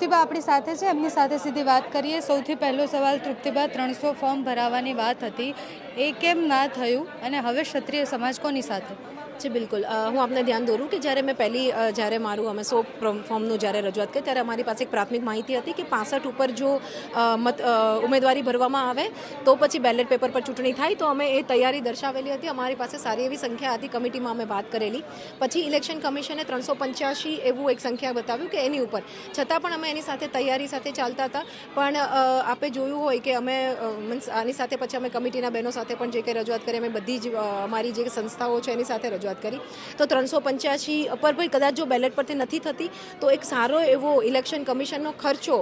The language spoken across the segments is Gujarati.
તૃપ્તિબા આપણી સાથે છે. એમની સાથે સીધી વાત કરીએ. સૌથી પહેલો સવાલ, તૃપ્તિબા, ત્રણસો ફોર્મ ભરાવાની વાત હતી. એ કેમ ના થયું? અને હવે ક્ષત્રિય સમાજ કોની સાથે? જી બિલકુલ. હું આપને ધ્યાન દોરું કે જ્યારે મેં પહેલી જ્યારે મારું અમે સો ફોર્મનું જ્યારે રજૂઆત કરી, ત્યારે અમારી પાસે એક પ્રાથમિક માહિતી હતી કે પાસઠ ઉપર જો મત ઉમેદવારી ભરવામાં આવે, તો પછી બેલેટ પેપર પર ચૂંટણી થાય, તો અમે એ તૈયારી દર્શાવેલી હતી. અમારી પાસે સારી એવી સંખ્યા હતી, કમિટીમાં અમે વાત કરેલી. પછી ઇલેક્શન કમિશને ત્રણસો પંચ્યાસી એવું એક સંખ્યા બતાવ્યું કે એની ઉપર. છતાં પણ અમે એની સાથે તૈયારી સાથે ચાલતા હતા. પણ આપે જોયું હોય કે અમે મીન્સ આની સાથે પછી અમે કમિટીના બહેનો સાથે પણ જે કંઈ રજૂઆત કરી, અમે બધી જ અમારી જે સંસ્થાઓ છે, એની સાથે રજૂઆત કરી. તો ત્રણસો પંચ્યાસી પર ભાઈ કદાચ જો બેલેટ પરથી નથી થતી, તો એક સારો એવો ઇલેક્શન કમિશનનો ખર્ચો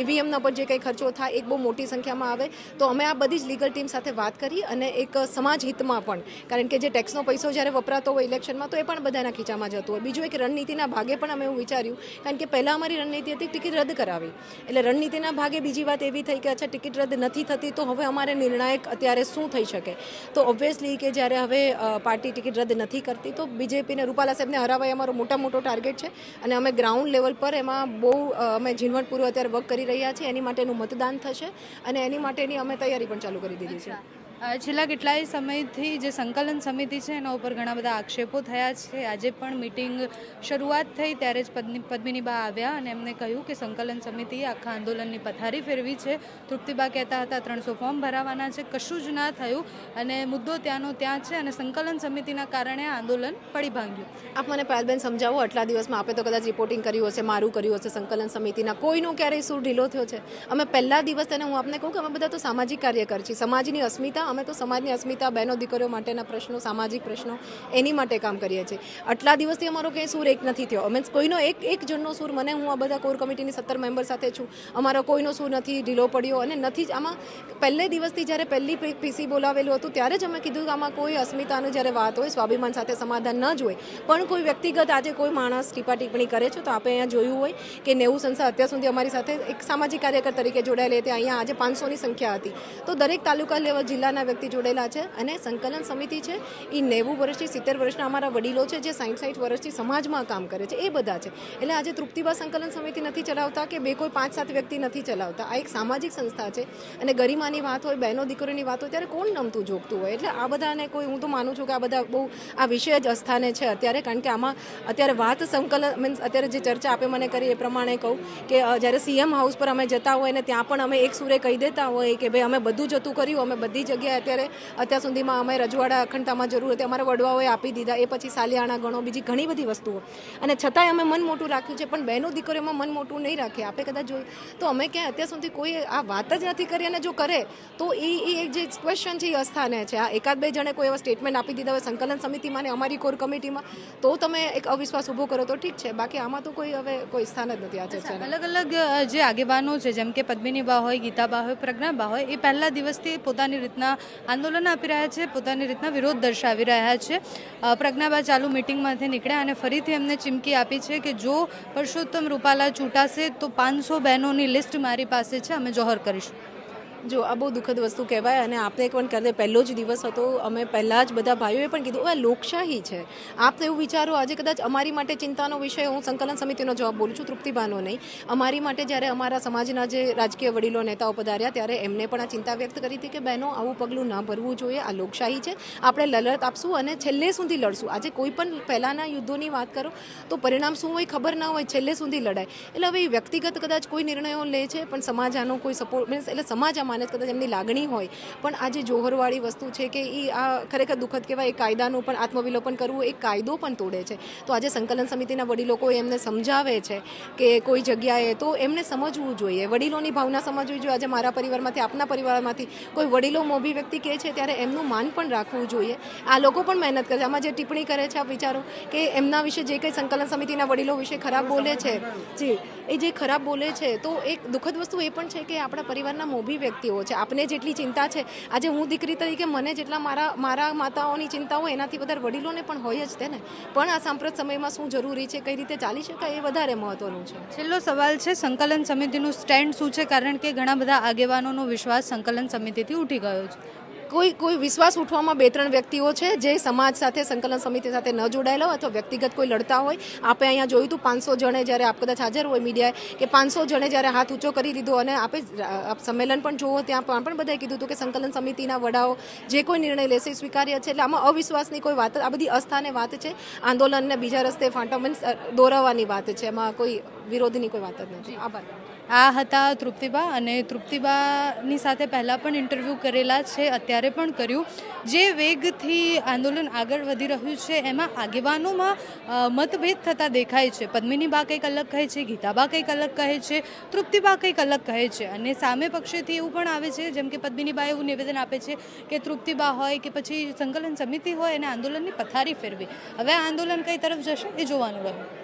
ઈવીએમના પર જે કંઈ ખર્ચો થાય, એક બહુ મોટી સંખ્યામાં આવે. તો અમે આ બધી જ લીગલ ટીમ સાથે વાત કરી અને એક સમાજ હિતમાં પણ, કારણ કે જે ટેક્સનો પૈસો જ્યારે વપરાતો હોય ઇલેક્શનમાં, તો એ પણ બધાના ખીચામાં જતો હોય. બીજું એક રણનીતિના ભાગે પણ અમે એવું વિચાર્યું, કારણ કે પહેલાં અમારી રણનીતિ હતી ટિકિટ રદ કરાવી. એટલે રણનીતિના ભાગે બીજી વાત એવી થઈ કે, અચ્છા, ટિકિટ રદ નથી થતી, તો હવે અમારે નિર્ણાયક અત્યારે શું થઈ શકે? તો ઓબ્વિયસલી કે જ્યારે હવે પાર્ટી ટિકિટ રદ નથી કરતી, તો બીજેપીને રૂપાલા સાહેબને હરાવવા એ અમારો મોટા મોટો ટાર્ગેટ છે. અને અમે ગ્રાઉન્ડ લેવલ પર એમાં બહુ અમે ઝીણવટપૂર્વક અત્યારે વર્ક કરી રહ્યા છીએ, એની માટેનું મતદાન થશે. અને એની માટેની અમે તૈયારી પણ ચાલુ કરી દીધી છે. છેલ્લા કેટલાય સમયથી જે સંકલન સમિતિ છે, એના ઉપર ઘણા બધા આક્ષેપો થયા છે. આજે પણ મિટિંગ શરૂઆત થઈ, ત્યારે જ પદ્મિની પદ્મિનીબા આવ્યા અને એમને કહ્યું કે સંકલન સમિતિએ આખા આંદોલનની પથારી ફેરવી છે. તૃપ્તિબા કહેતા હતા, ત્રણસો ફોર્મ ભરાવાના છે, કશું જ ના થયું. અને મુદ્દો ત્યાંનો ત્યાં છે અને સંકલન સમિતિના કારણે આંદોલન પડી ભાંગ્યું. આપ મને પાયલબેન સમજાવો, આટલા દિવસમાં આપે તો કદાચ રિપોર્ટિંગ કર્યું હશે, મારું કર્યું હશે સંકલન સમિતિના. કોઈનો ક્યારેય શું ઢીલો થયો છે. અમે પહેલા દિવસ તેને હું આપને કહું કે અમે બધા તો સામાજિક કાર્યકર છીએ. સમાજની અસ્મિતા અમે તો સમાજની અસ્મિતા બહેનો દીકરીઓ માટેના પ્રશ્નો, સામાજિક પ્રશ્નો, એની માટે કામ કરીએ છીએ. આટલા દિવસથી અમારો કંઈ સૂર એક નથી થયો. મીન્સ કોઈનો એક એક જણનો સૂર, મને હું આ બધા કોર કમિટીની સત્તર મેમ્બર સાથે છું, અમારો કોઈનો સૂર નથી, ઢીલો પડ્યો અને નથી જ. આમાં પહેલે દિવસથી જ્યારે પહેલી પીસી બોલાવેલું હતું, ત્યારે જ અમે કીધું કે આમાં કોઈ અસ્મિતાનું જ્યારે વાત હોય, સ્વાભિમાન સાથે સમાધાન ન જ હોય. પણ કોઈ વ્યક્તિગત આજે કોઈ માણસ ટીપા ટિપ્પણી કરે છે, તો આપણે અહીંયા જોયું હોય કે નેવું સંસ્થા અત્યાર સુધી અમારી સાથે એક સામાજિક કાર્યકર તરીકે જોડાયેલી હતી. અહીંયા આજે પાંચસોની સંખ્યા હતી. તો દરેક તાલુકા લેવલ, જિલ્લાના વ્યક્તિ જોડેલા છે અને સંકલન સમિતિ છે. એ નેવું વર્ષથી સિત્તેર વર્ષના અમારા વડીલો છે જે સાઠ સાઠ વર્ષથી સમાજમાં કામ કરે છે. એ બધા છે. એટલે આજે તૃપ્તિબા સંકલન સમિતિ નથી ચલાવતા કે બે કોઈ પાંચ સાત વ્યક્તિ નથી ચલાવતા. આ એક સામાજિક સંસ્થા છે અને ગરિમાની વાત હોય, બહેનો દીકરીની વાત હોય, ત્યારે કોણ નમતું જોગતું હોય? એટલે આ બધાને કોઈ, હું તો માનું છું કે આ બધા બહુ આ વિષય જ અસ્થાને છે અત્યારે, કારણ કે આમાં અત્યારે વાત સંકલન, મીન્સ અત્યારે જે ચર્ચા આપે મને કરી એ પ્રમાણે કહું કે જ્યારે સીએમ હાઉસ પર અમે જતા હોય ને ત્યાં પણ અમે એક સુરે કહી દેતા હોય કે, ભાઈ અમે બધું જતું કર્યું, અમે બધી જગ્યાએ અત્યારે. અત્યાર સુધીમાં અમે રજવાડા અખંડતામાં જરૂર હતી. અમારા વડવાઓએ આપી દીધા. એ પછી સાલિયાણા ગણો બીજી ઘણી બધી વસ્તુઓ. અને છતાંય અમે મન મોટું રાખ્યું છે પણ બહેનો દીકરીઓમાં મન મોટું નહીં રાખે. આપણે કદાચ જોયું. તો અમે ક્યાં અત્યાર સુધી કોઈ આ વાત જ નથી કરી અને જો કરે તો એ એ એક જે ક્વેશ્ચન છે એ અસ્થાને છે. આ એકાદ બે જણે કોઈ એવા સ્ટેટમેન્ટ આપી દીધા હોય સંકલન સમિતિમાં ને અમારી કોર કમિટીમાં તો તમે એક અવિશ્વાસ ઊભો કરો તો ઠીક છે. બાકી આમાં તો કોઈ હવે કોઈ સ્થાન જ નથી આ ચર્ચા અલગ અલગ જે આગેવાનો છે જેમ કે પદ્મિનીબા હોય ગીતાબા હોય પ્રજ્ઞાબા હોય એ પહેલા દિવસથી પોતાની રીતના આંદોલન આપી રહ્યા છે, પોતાની રીતના વિરોધ દર્શાવી રહ્યા છે. પ્રજ્ઞાબા ચાલુ મિટિંગમાંથી નીકળ્યા અને ફરીથી એમને ચીમકી આપી છે કે જો પરસોત્તમ રૂપાલા ચૂંટાશે તો પાંચસો બહેનોની લિસ્ટ મારી પાસે છે, અમે જોહર કરીશું. જો આ બહુ દુઃખદ વસ્તુ કહેવાય અને આપણે એક પણ કરે પહેલો જ દિવસ હતો, અમે પહેલાં જ બધા ભાઈઓએ પણ કીધું આ લોકશાહી છે. આપ એવું વિચારો, આજે કદાચ અમારી માટે ચિંતાનો વિષય, હું સંકલન સમિતિનો જવાબ બોલું છું, તૃપ્તિભાનો નહીં. અમારી માટે જ્યારે અમારા સમાજના જે રાજકીય વડીલો, નેતાઓ પધાર્યા, ત્યારે એમને પણ આ ચિંતા વ્યક્ત કરી હતી કે, બહેનો, આવું પગલું ના ભરવું જોઈએ, આ લોકશાહી છે. આપણે લલત આપશું અને છેલ્લે સુધી લડશું. આજે કોઈ પણ પહેલાંના યુદ્ધોની વાત કરો, તો પરિણામ શું હોય ખબર ના હોય, છેલ્લે સુધી લડાય. એટલે હવે વ્યક્તિગત કદાચ કોઈ નિર્ણયો લે છે, પણ સમાજ આનો કોઈ સપોર્ટ મીન્સ એટલે સમાજ આ છે, કદાચ એમની લાગણી હોય પણ આ જે જોહરવાળી વસ્તુ છે કે એ આ ખરેખર દુઃખદ કહેવાય એ કાયદાનું પણ આત્મવિલોપન કરવું એ કાયદો પણ તોડે છે. તો આજે સંકલન સમિતિના વડીલોકો એમને સમજાવે છે કે કોઈ જગ્યાએ તો એમને સમજવું જોઈએ. વડીલોની ભાવના સમજવી જોઈએ. આજે મારા પરિવારમાંથી આપના પરિવારમાંથી કોઈ વડીલો મોભી વ્યક્તિ કહે છે ત્યારે એમનું માન પણ રાખવું જોઈએ. આ લોકો પણ મહેનત કરે છે. આમાં જે ટિપ્પણી કરે છે આપ વિચારો કે એમના વિશે જે કંઈ સંકલન સમિતિના વડીલો વિશે ખરાબ બોલે છે. જી એ જે ખરાબ બોલે છે તો એક દુઃખદ વસ્તુ એ પણ છે કે આપણા પરિવારના મોભી વ્યક્તિઓ છે. આપને જેટલી ચિંતા છે, આજે હું દીકરી તરીકે મને જેટલા મારા મારા માતાઓની ચિંતા હોય એનાથી વધારે વડીલોને પણ હોય જ તેને પણ આ સાંપ્રત સમયમાં શું જરૂરી છે, કઈ રીતે ચાલી શકાય એ વધારે મહત્વનું છે. છેલ્લો સવાલ છે, સંકલન સમિતિનું સ્ટેન્ડ શું છે? કારણ કે ઘણા બધા આગેવાનોનો વિશ્વાસ સંકલન સમિતિથી ઉઠી ગયો છે. કોઈ કોઈ વિશ્વાસ ઉઠવામાં બે ત્રણ વ્યક્તિઓ છે જે સમાજ સાથે, સંકલન સમિતિ સાથે ન જોડાયેલા હોય અથવા વ્યક્તિગત કોઈ લડતા હોય. આપણે અહીંયા જોયું હતું પાંચસો જણે જ્યારે આપ કદાચ હાજર હોય મીડિયાએ કે પાંચસો જણે જ્યારે હાથ ઊંચો કરી દીધો અને આપે આપ સંમેલન પણ જોવો ત્યાં પણ બધાએ કીધું હતું કે સંકલન સમિતિના વડાઓ જે કોઈ નિર્ણય લેશે સ્વીકાર્ય છે. એટલે આમાં અવિશ્વાસની કોઈ વાત, આ બધી અસ્થાને વાત છે. આંદોલનને બીજા રસ્તે ફાંટા મીન્સ દોરાવવાની વાત છે. એમાં કોઈ વિરોધની કોઈ વાત જ નથી. આભાર. આ હતા તૃપ્તિબા અને તૃપ્તિબાની સાથે પહેલાં પણ ઇન્ટરવ્યૂ કરેલા છે અત્યારે પણ કર્યું. જે વેગથી આંદોલન આગળ વધી રહ્યું છે એમાં આગેવાનોમાં મતભેદ થતા દેખાય છે. પદ્મિની બા કંઈક અલગ કહે છે ગીતાબા કંઈક અલગ કહે છે તૃપ્તિબા કંઈક અલગ કહે છે. અને સામે પક્ષેથી એવું પણ આવે છે જેમ કે પદ્મિનીબા એવું નિવેદન આપે છે કે તૃપ્તિબા હોય કે પછી સંકલન સમિતિ હોય એને આંદોલનની પથારી ફેરવી. હવે આ આંદોલન કઈ તરફ જશે એ જોવાનું રહ્યું.